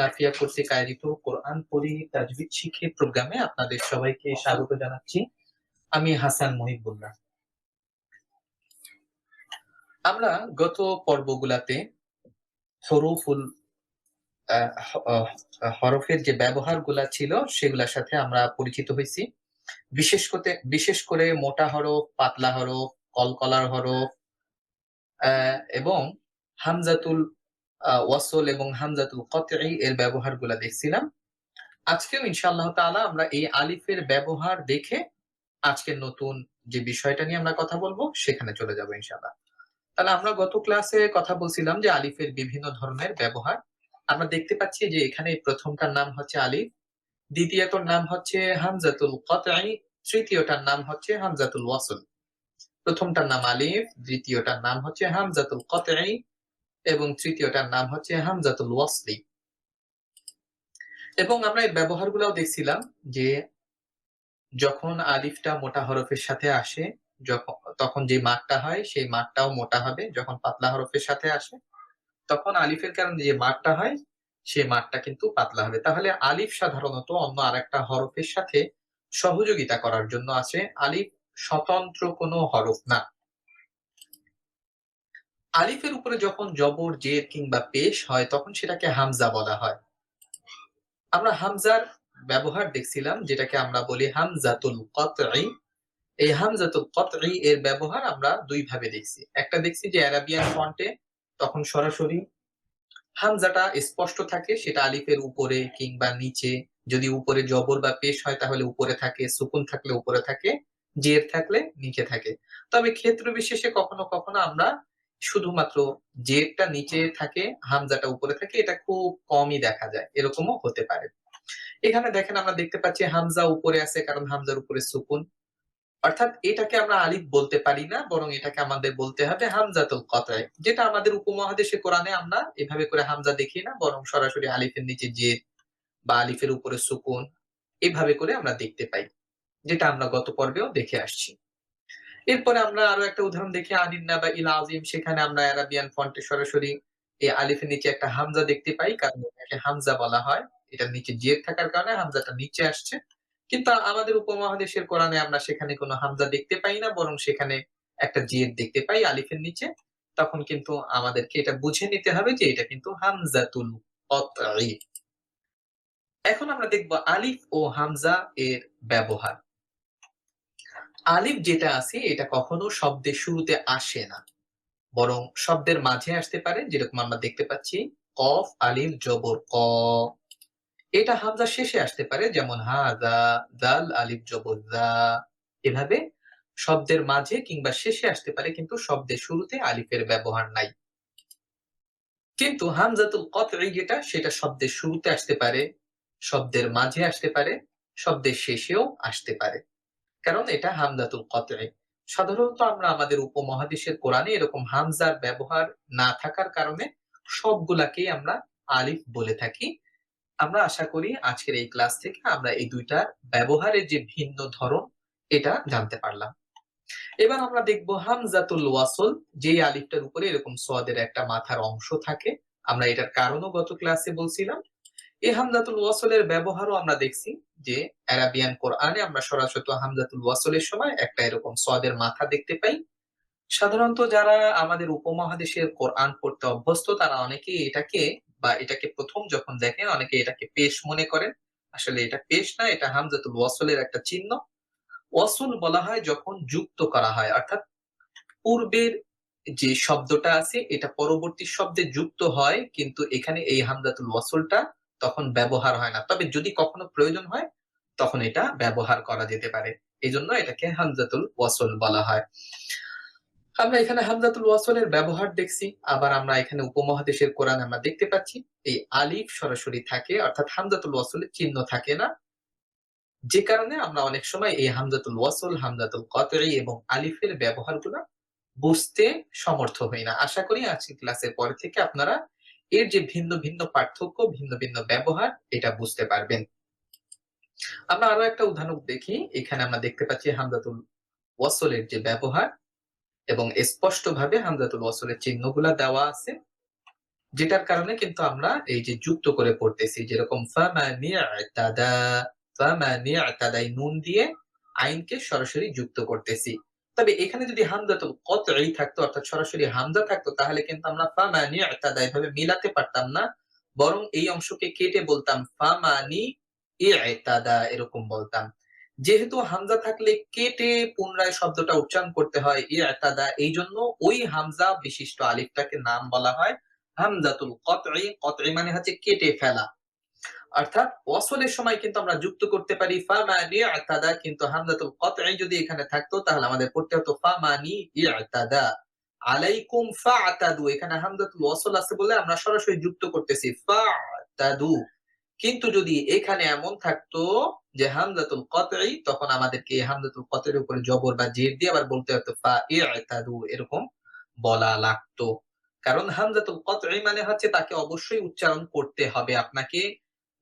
নাফিয়া কর্তৃক আয়োজিত কোরআন তাজবিদ শিখে প্রোগ্রামে আপনাদের সবাইকে স্বাগত জানাচ্ছি। আমি হাসান মহিবুল্লাহ আমরা গত পর্বগুলাতে হরফুল হরফের যে ব্যবহারগুলা ছিল সেগুলোর সাথে আমরা পরিচিত হয়েছি। বিশেষ করে বিশেষ করে মোটা হরফ, পাতলা হরফ, কলকলার হরফ এবং হামজাতুল ওয়াসল এবং হামজাতুল কতঈ এর ব্যবহারগুলা দেখছিলাম। আজকেও ইনশাআল্লাহ তাআলা আমরা এই আলিফের ব্যবহার দেখে আজকের নতুন যে বিষয়টা নিয়ে আমরা কথা বলব, সেখানে চলে যাব ইনশাআল্লাহ। তাহলে আমরা গত ক্লাসে কথা বলছিলাম যে আলিফের বিভিন্ন ধরনের ব্যবহার। আমরা দেখতে পাচ্ছি যে এখানে প্রথমটার নাম হচ্ছে আলিফ, দ্বিতীয়টার নাম হচ্ছে হামজাতুল কতঈ, তৃতীয়টার নাম হচ্ছে হামজাতুল ওয়াসল প্রথমটার নাম আলিফ, দ্বিতীয়টার নাম হচ্ছে হামজাতুল কতঈ এবং তৃতীয়টার নাম হচ্ছে হামজাতুল ওয়াসলি। এবং আমরা এর ব্যবহারগুলোও দেখছিলাম যে যখন আলিফটা মোটা হরফের সাথে আসে যখন তখন যে মাঠটা হয়, সেই মাঠটাও মোটা হবে যখন পাতলা হরফের সাথে আসে। তখন আলিফের কারণে যে মাঠটা হয় সেই মাঠটা কিন্তু পাতলা হবে। তাহলে আলিফ সাধারণত অন্য আরেকটা হরফের সাথে সহযোগিতা করার জন্য আছে। আলিফ স্বতন্ত্র কোনো হরফ না। আলিফের উপরে যখন জবর জের কিংবা পেশ হয়, তখন সেটাকে হামজা বলা হয়। আমরা হামজার ব্যবহার দেখছিলাম, যেটাকে আমরা বলি হামজাতুল কতঈ। এই হামজাতুল কতঈ এর ব্যবহার আমরা দুই ভাবে দেখছি। একটা দেখছি যে অ্যারাবিয়ান ফন্টে তখন সরাসরি হামজাটা স্পষ্ট থাকে, সেটা আলিফের উপরে কিংবা নিচে। যদি উপরে জবর বা পেশ হয়, তাহলে উপরে থাকে, সুকুন থাকলে উপরে থাকে জের থাকলে নিচে থাকে। তবে ক্ষেত্র বিশেষে কখনো কখনো আমরা শুধুমাত্র জেরটা নিচে থাকে, হামজাটা উপরে থাকে, এটা খুব কমই দেখা যায়। এরকমও হতে পারে। এখানে দেখেন আমরা দেখতে পাচ্ছি হামজা উপরে আছে, কারণ হামজার উপরে সুকুন। অর্থাৎ এটাকে আমরা আলিফ বলতে পারি না, বরং এটাকে আমাদের বলতে হবে হামজাতুল কতরাই যেটা আমাদের উপমহাদেশে কোরআনে আমরা এভাবে করে হামজা দেখি না, বরং সরাসরি আলিফের নিচে জেদ বা আলিফের উপরে সুকুন এভাবে করে আমরা দেখতে পাই, যেটা আমরা গত পর্বেও দেখে আসছি। এরপরে আমরা আরও একটা উদাহরণ দেখি আনিন্না বা ইল আজিম সেখানে আমরা অ্যারাবিয়ান ফন্টে সরাসরি এই আলিফের নিচে একটা হামজা দেখতে পাই, কারণ এটাকে হামজা বলা হয়। এটার নিচে জেদ থাকার কারণে হামজাটা নিচে আসছে। কিন্তু আমাদের উপমহাদেশের কোরআনে আমরা সেখানে কোনো হামজা দেখতে পাই না, বরং সেখানে একটা জেদ দেখতে পাই আলিফের নিচে। তখন কিন্তু আমাদেরকে এটা বুঝে নিতে হবে যে এটা কিন্তু হামজাতুল এখন আমরা দেখব আলিফ ও হামজা এর ব্যবহার। আলিফ যেটা আছে, এটা কখনো শব্দের শুরুতে আসে না। বরং শব্দের মাঝে আসতে পারে, যেরকম আমরা দেখতে পাচ্ছি, কফ, আলিফ, জবর, ক। এটা হামজা শেষে আসতে পারে, যেমন হাদা দাল, আলিফ, জবর দা এভাবে শব্দের মাঝে কিংবা শেষে আসতে পারে, কিন্তু শব্দের শুরুতে আলিফের ব্যবহার নাই। কিন্তু হামজাতুল কতঈ যেটা, সেটা শব্দের শুরুতে আসতে পারে, শব্দের মাঝে আসতে পারে, শব্দের শেষেও আসতে পারে। কারণ এটা হামজাতুল কতঈ সাধারণত আমরা আমাদের উপমহাদেশের কোরআনে এরকম হামজার ব্যবহার না থাকার কারণে সবগুলাকেই আমরা আলিফ বলে থাকি। আমরা আশা করি আজকের এই ক্লাস থেকে আমরা এই দুইটার ব্যবহারের যে ভিন্ন ধরন, এটা জানতে পারলাম। এবার আমরা দেখব হামজাতুল ওয়াসল যে আলিফটার উপরে এরকম সোয়াদের একটা মাথার অংশ থাকে। আমরা এটার কারণও গত ক্লাসে বলছিলাম। এই হামজাতুল ওয়াসলের ব্যবহারও আমরা দেখছি যে অ্যারাবিয়ান কোরআনে আমরা সরাসরি হামজাতুল ওয়াসলের সময় একটা এরকম সোয়াদের মাথা দেখতে পাই। সাধারণত যারা আমাদের উপমহাদেশের কোরআন পড়তে অভ্যস্ত, তারা অনেকেই এটাকে বা এটাকে প্রথম যখন দেখেন, অনেকে এটাকে পেশ মনে করেন। আসলে এটা পেশ না, এটা হামজাতুল ওয়াসলের একটা চিহ্ন। ওয়াসল বলা হয় যখন যুক্ত করা হয়, অর্থাৎ পূর্বের যে শব্দটা আছে, এটা পরবর্তী শব্দে যুক্ত হয়, কিন্তু এখানে এই হামজাতুল ওয়াসলটা তখন ব্যবহার হয় না। তবে যদি কখনো প্রয়োজন হয়, তখন এটা ব্যবহার করা যেতে পারে। এই জন্য এটাকে হামজাতুল ওয়াসল বলা হয়। আমরা এখানে হামজাতুল ওয়াসলের ব্যবহার দেখছি। আবার আমরা এখানে উপমহাদেশের কোরআন আমরা দেখতে পাচ্ছি। এই আলিফ সরাসরি থাকে, অর্থাৎ হামজাতুল ওয়াসলের চিহ্ন থাকে না। যে কারণে আমরা অনেক সময় এই হামজাতুল ওয়াসল, হামজাতুল কতরি এবং আলিফের ব্যবহারগুলো বুঝতে সমর্থ হই না। আশা করি আজকে ক্লাসের পরে থেকে আপনারা এর যে ভিন্ন ভিন্ন পার্থক্য, ভিন্ন ভিন্ন ব্যবহার, এটা বুঝতে পারবেন। আমরা আরও একটা উদাহরণ দেখি। এখানে আমরা দেখতে পাচ্ছি হামজাতুল ওয়াসলের যে ব্যবহার এবং স্পষ্টভাবে হামজাতুল ওয়াসলের চিহ্নগুলা দেওয়া আছে, যেটার কারণে কিন্তু আমরা এই যে যুক্ত করে পড়তেছি, যেরকম এই নুন দিয়ে আইনকে সরাসরি যুক্ত করতেছি। তবে এখানে যদি হামজাতুল কতই থাকতো, অর্থাৎ সরাসরি হামজা থাকতো, তাহলে কিন্তু আমরা ফামানিআতাদা এভাবে মিলাতে পারতাম না। বরং এই অংশকে কেটে বলতাম, ফামানি ইতাদা এরকম বলতাম। যেহেতু হামজা থাকলে কেটে পুনরায় শব্দটা উচ্চারণ করতে হয় ইতাদা এই জন্য ওই হামজা বিশিষ্ট আলিফটাকে নাম বলা হয় হামজাতুল কতই। কতই মানে হচ্ছে কেটে ফেলা। অর্থাৎ ওয়াসলের সময় কিন্তু আমরা যুক্ত করতে পারি ফামানি ইতাদা কিন্তু হামজাতুল কতই যদি এখানে থাকতো, তাহলে আমাদের পড়তে হতো ফামানি ইতাদা আলাইকুম ফাআতাদু, এখানে হামজাতুল ওয়াসল আছে বলে আমরা সরাসরি যুক্ত করতেছি, ফাআতাদু। কিন্তু যদি এখানে এমন থাকতো যে হামজাতুল কতই তখন আমাদেরকে এই হামজাতুল কতের উপরে জবর বা জের দিয়ে আবার বলতে হতো ফা ইতাদু এরকম বলা লাগতো। কারণ হামজাতুল কতই মানে হচ্ছে তাকে অবশ্যই উচ্চারণ করতে হবে আপনাকে।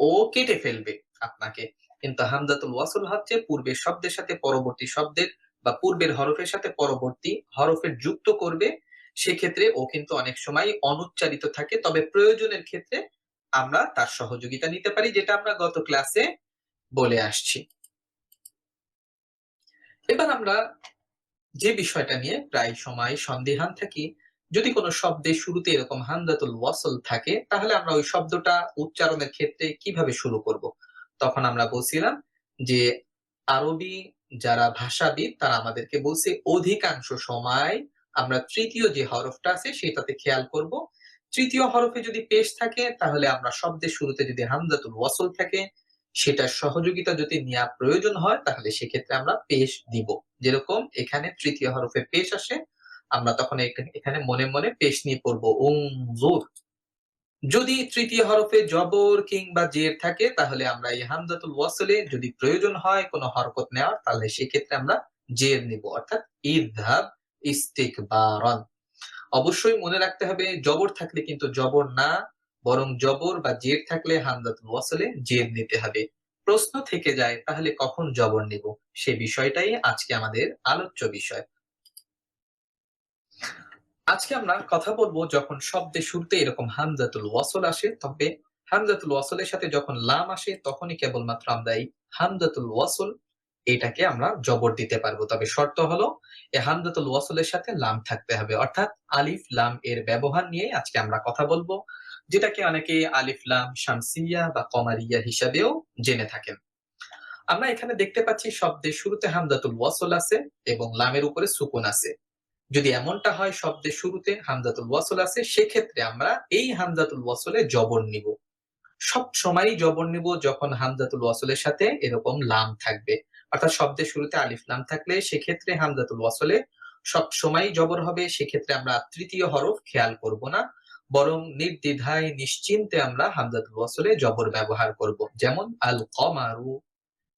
ও কেটে ফেলবে আপনাকে। কিন্তু হামজাতুল ওয়াসল হচ্ছে পূর্বের শব্দের সাথে পরবর্তী শব্দের বা পূর্বের হরফের সাথে পরবর্তী হরফের যুক্ত করবে। সেক্ষেত্রে ও কিন্তু অনেক সময় অনুচ্চারিত থাকে, তবে প্রয়োজনের ক্ষেত্রে আমরা তার সহযোগিতা নিতে পারি, যেটা আমরা গত ক্লাসে বলে আসছি। এবার আমরা যে বিষয়টা নিয়ে প্রায় সময় সন্দেহান থাকি যদি কোনো শব্দের শুরুতে এরকম হামদাতুল ওয়াসল থাকে, তাহলে আমরা ওই শব্দটা উচ্চারণের ক্ষেত্রে কীভাবে শুরু করব? তখন আমরা বলছিলাম যে, আরবি যারা ভাষাবিদ, তারা আমাদেরকে বলছে অধিকাংশ সময় আমরা তৃতীয় যে হরফটা আছে সেটাতে খেয়াল করব। তৃতীয় হরফে যদি পেশ থাকে, তাহলে আমরা শব্দের শুরুতে যদি হামদাতুল ওয়াসল থাকে, সেটার সহযোগিতা যদি নেওয়া প্রয়োজন হয়, তাহলে সেক্ষেত্রে আমরা পেশ দিব। যেরকম এখানে তৃতীয় হরফে পেশ আসে আমরা তখন এখানে মনে মনে পেশ নিয়ে পড়ব উংজুর যদি তৃতীয় হরফে জবর কিংবা জের থাকে, তাহলে আমরা এই হামজাতুল ওয়াসলে যদি প্রয়োজন হয় কোনো হরকত নেওয়ার, তাহলে সেক্ষেত্রে আমরা জের নিব, অর্থাৎ ইদহাব ইস্তিকবারন। অবশ্যই মনে রাখতে হবে, জবর থাকলে কিন্তু জবর না, বরং জবর বা জের থাকলে হামজাতুল ওয়াসলে জের নিতে হবে। প্রশ্ন থেকে যায়, তাহলে কখন জবর নিব? সে বিষয়টাই আজকে আমাদের আলোচ্য বিষয়। আজকে আমরা কথা বলব যখন শব্দে শুরুতে এরকম হামজাতুল ওয়াসল আসে, তবে হামজাতুল ওয়াসলের সাথে যখন লাম আসে, তখনই কেবলমাত্র আমরা এই হামজাতুল ওয়াসল এটাকে আমরা জবর দিতে পারব। তবে শর্ত হলো, এই হামজাতুল ওয়াসলের সাথে লাম থাকতে হবে। অর্থাৎ আলিফ, লাম এর ব্যবহার নিয়ে আজকে আমরা কথা বলব, যেটাকে অনেকে আলিফ, লাম, শামসিয়া বা কমারিয়া হিসাবেও জেনে থাকেন। আমরা এখানে দেখতে পাচ্ছি শব্দের শুরুতে হামজাতুল ওয়াসল আছে এবং লামের উপরে সুকুন আছে। যদি এমনটা হয় শব্দের শুরুতে হামজাতুল ওয়াসল আছে, সেক্ষেত্রে আমরা এই হামজাতুল ওয়াসলে জবর নিব। সব সময় জবর নিব যখন হামজাতুল ওয়াসলের সাথে এরকম লাম থাকবে। অর্থাৎ শব্দের শুরুতে আলিফ লাম থাকলে সেক্ষেত্রে হামজাতুল ওয়াসলে সব সময় জবর হবে, সেক্ষেত্রে আমরা তৃতীয় হরফ খেয়াল করব না। বরং নির্দ্বিধায়, নিশ্চিন্তে আমরা হামজাতুল ওয়াসলে জবর ব্যবহার করব। যেমন, আল কমারু,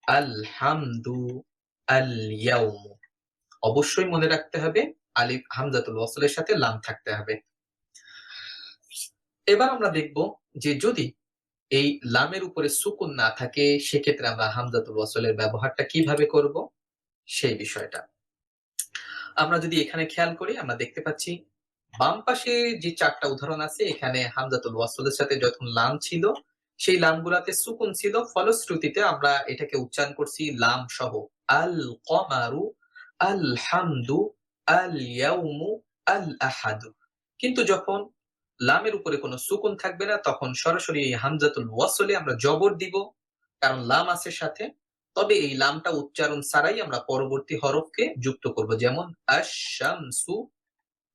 আল হামদু, আল ইয়াউমু। অবশ্যই মনে রাখতে হবে আলিফ হামজাতুল ওয়াসলের সাথে লাম থাকতে হবে। এবার আমরা দেখব যে যদি এই লামের উপরে সুকুন না থাকে, সেক্ষেত্রে আমরা হামজাতুল ওয়াসলের ব্যবহারটা কীভাবে করব? সেই বিষয়টা। আমরা যদি এখানে খেয়াল করি, আমরা দেখতে পাচ্ছি বাম পাশে যে চারটা উদাহরণ আছে, এখানে হামজাতুল ওয়াসলের সাথে যখন লাম ছিল, সেই লামগুলাতে সুকুন ছিল। ফলশ্রুতিতে আমরা এটাকে উচ্চারণ করছি লাম সহ। আল কমারু আল হামদু আল কিন্তু যখন লামের উপরে কোনো সুকুন থাকবে না, তখন সরাসরি এই হামজাতুল ওয়াসলে আমরা জবর দিব। কারণ লাম আছে সাথে। তবে এই লামটা উচ্চারণ ছাড়াই আমরা পরবর্তী হরফকে যুক্ত করব। যেমন, আশ-শামসু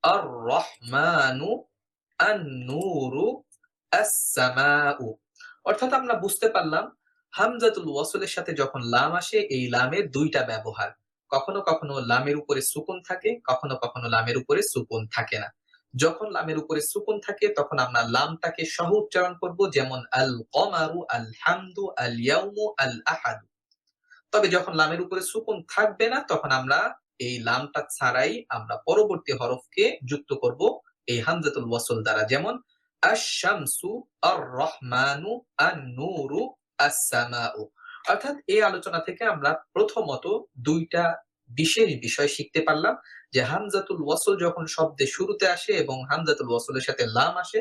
আর রহমানু আন-নূরু আস-সামাউ। অর্থাৎ আমরা বুঝতে পারলাম, হামজাতুল ওয়াসলের সাথে যখন লাম আসে, এই লামের দুইটা ব্যবহার। কখনো কখনো লামের উপরে সুকুন থাকে, কখনো কখনো লামের উপরে সুকুন থাকে না। যখন লামের উপরে সুকুন থাকে, তখন আমরা লামটাকে সহ উচ্চারণ করব, যেমন আল কমারু, আল হামদু, আল ইয়াউমু, আল আহাদু। তবে যখন লামের উপরে সুকুন থাকবে না, তখন আমরা এই লামটা ছাড়াই আমরা পরবর্তী হরফকে যুক্ত করব এই হামজাতুল ওয়াসল দ্বারা, যেমন আশ-শামসু, আর-রহমানু আন নুরু আস-সামাউ। অর্থাৎ এই আলোচনা থেকে আমরা প্রথমত দুইটা বিশেষ বিষয় শিখতে পারলাম, যে হামজাতুল ওয়াসল যখন শব্দে শুরুতে আসে এবং হামজাতুল ওয়াসলের সাথে লাম আসে,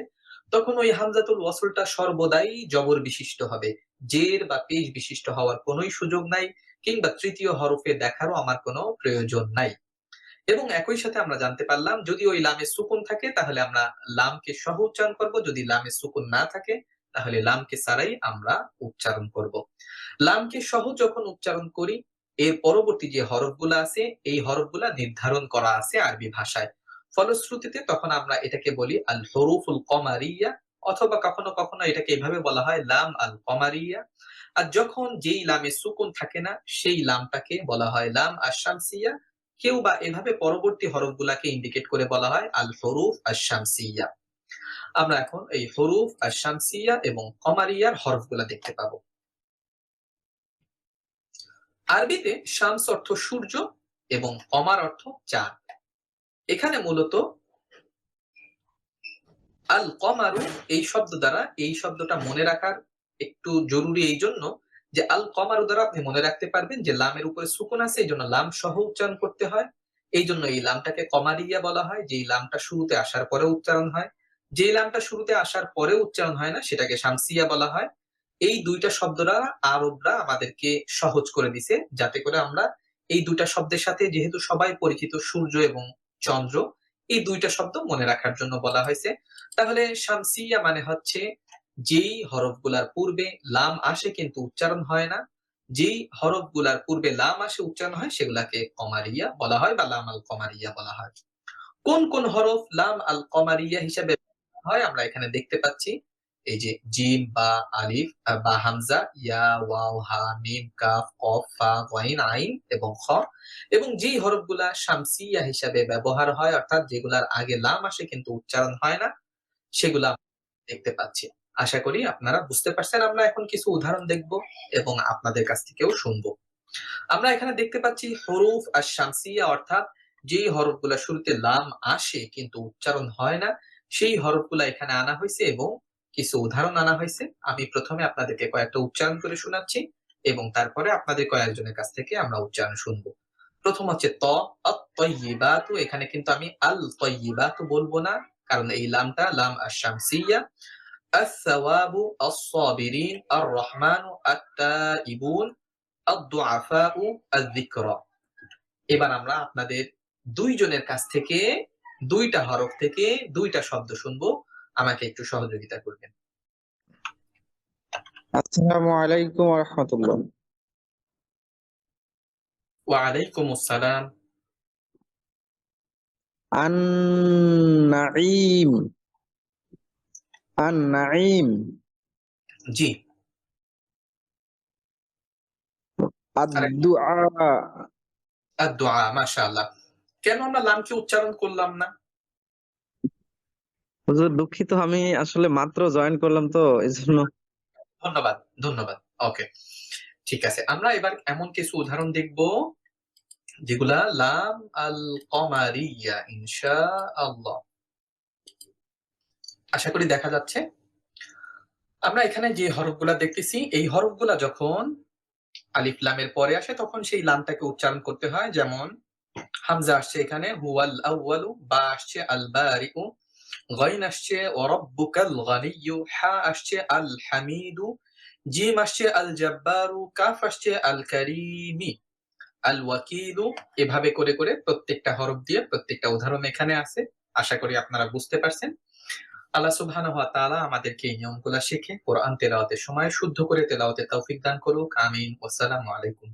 তখন ওই হামজাতুল ওয়াসলটা সর্বদাই জবর বিশিষ্ট হবে। জের বা পেশ বিশিষ্ট হওয়ার কোনোই সুযোগ নাই, কিংবা তৃতীয় হরফে দেখারও আমার কোনো প্রয়োজন নাই। এবং একই সাথে আমরা জানতে পারলাম, যদি ওই লামে সুকুন থাকে, তাহলে আমরা লামকে সহ উচ্চারণ করব, যদি লামে সুকুন না থাকে তাহলে লামকে ছাড়াই আমরা উচ্চারণ করব। লামকে সহ যখন উচ্চারণ করি, এর পরবর্তী যে হরফগুলো আছে, এই হরফগুলা নির্ধারণ করা আছে আরবি ভাষায়। ফলশ্রুতিতে তখন আমরা এটাকে বলি আল হরুফুল কমারিয়া, অথবা কখনো কখনো এটাকে এভাবে বলা হয় লাম আল কমারিয়া আর যখন যেই লামে সুকুন থাকে না, সেই লামটাকে বলা হয় লাম আশামসিয়া কেউ বা এভাবে পরবর্তী হরফগুলাকে ইন্ডিকেট করে বলা হয় আল হরুফ আশামসিয়া আমরা এখন এই হরুফ আশামসিয়া এবং কমারিয়ার হরফগুলা দেখতে পাবো। আরবিতে শামস অর্থ সূর্য এবং কমার অর্থ চাঁদ। এখানে মূলত আল কমারু এই শব্দ দ্বারা এই শব্দটা মনে রাখার একটু জরুরি এই জন্য যে আল কমারু দ্বারা আপনি মনে রাখতে পারবেন যে লামের উপরে সুকুন আছে, এই জন্য লাম সহ উচ্চারণ করতে হয়। এই জন্য এই লামটাকে কমারিয়া বলা হয় যে লামটা শুরুতে আসার পরে উচ্চারণ হয়। যে লামটা শুরুতে আসার পরে উচ্চারণ হয় না, সেটাকে শামসিয়া বলা হয়। এই দুইটা শব্দরা আরবরা আমাদেরকে সহজ করে দিছে, যাতে করে আমরা এই দুইটা শব্দের সাথে যেহেতু সবাই পরিচিত, সূর্য এবং চন্দ্র, এই দুইটা শব্দ মনে রাখার জন্য বলা হয়েছে। তাহলে শামসিয়া মানে হচ্ছে, যেই হরফগুলার পূর্বে লাম আসে কিন্তু উচ্চারণ হয় না, যেই হরফগুলার পূর্বে লাম আসে, উচ্চারণ হয়, সেগুলাকে কমারিয়া বলা হয় বা লাম আল কমারিয়া বলা হয়। কোন কোন হরফ লাম আল কমারিয়া হিসাবে হয়, আমরা এখানে দেখতে পাচ্ছি। এই যে জিম বা আলিফ বা হামজা, ইয়া, ওয়াও, হা, মিম, কাফ, কফ, ফা ওয়াইন আইন এবং খ এবং যেই হরফগুলা শামসিয়া হিসাবে ব্যবহার হয়, অর্থাৎ যেগুলার আগে লাম আসে কিন্তু উচ্চারণ হয় না, সেগুলা দেখতে পাচ্ছি। আশা করি আপনারা বুঝতে পারছেন, আমরা এখন কিছু উদাহরণ দেখব এবং আপনাদের কাছ থেকেও শুনব। আমরা এখানে দেখতে পাচ্ছি হরুফ আর শামসিয়া, অর্থাৎ যেই হরফগুলা শুরুতে লাম আসে কিন্তু উচ্চারণ হয় না সেই হরফগুলা এখানে আনা হয়েছে এবং কিছু উদাহরণ আনা হয়েছে আমি প্রথমে আপনাদেরকে কয়েকটা উচ্চারণ করে শোনাচ্ছি এবং তারপরে আপনাদের কয়েকজনের কাছ থেকে আমরা উচ্চারণ শুনবো প্রথম হচ্ছে ত আত-তয়্যিবাতু এখানে কিন্তু আমি আল তয়্যিবাতু বলবো না কারণ এই লামটা লাম আশ-শামসিয়া الثواب الصابرين الرحمن التائبون الضعفاء الذكرى এবার আমরা আপনাদের দুইজনের কাছ থেকে দুইটা হরফ থেকে দুইটা শব্দ শুনব। আমাকে একটু সহযোগিতা করবেন। আসসালামু আলাইকুম ওয়া রাহমাতুল্লাহ। ওয়ালাইকুম আসসালাম। আন নাঈম। আন নাঈম। জি। আদ-দুআ। আদ-দুআ মাশাআল্লাহ। কেন আমরা লামকে উচ্চারণ করলাম না? হুজুর দুঃখিত আমি আসলে মাত্র জয়েন করলাম তো এজন্য। ধন্যবাদ ধন্যবাদ ওকে ঠিক আছে। আমরা এবার এমন কিছু উদাহরণ দেখব যেগুলা লাম আল কমারিয়া ইনশাআল্লাহ। আশা করি দেখা যাচ্ছে। আমরা এখানে যে হরফগুলা দেখতেছি এই হরফগুলা যখন আলিফ লামের পরে আসে তখন সেই লামটাকে উচ্চারণ করতে হয় যেমন হামজা আসছে এখানে, হুয়াল আউয়ালু, বা আসছে আল বারিউ গাইন আসছে ওয়ারাব্বুকাল গানিয়্যু, হা আসছে আল হামিদু জিম আসছে আল জাব্বারু কাফ আসছে আল কারিমি আল ওয়াকিলু এভাবে করে করে প্রত্যেকটা হরফ দিয়ে প্রত্যেকটা উদাহরণ এখানে আছে, আশা করি আপনারা বুঝতে পারছেন। আল্লাহ সুবহানাহু ওয়া তাআলা আমাদেরকে এই নিয়মগুলা শিখে, কোরআন তেলাওয়াতের সময় শুদ্ধ করে তেলাওয়াতের তৌফিক দান করুক, আমিন, ওয়াসসালামু আলাইকুম।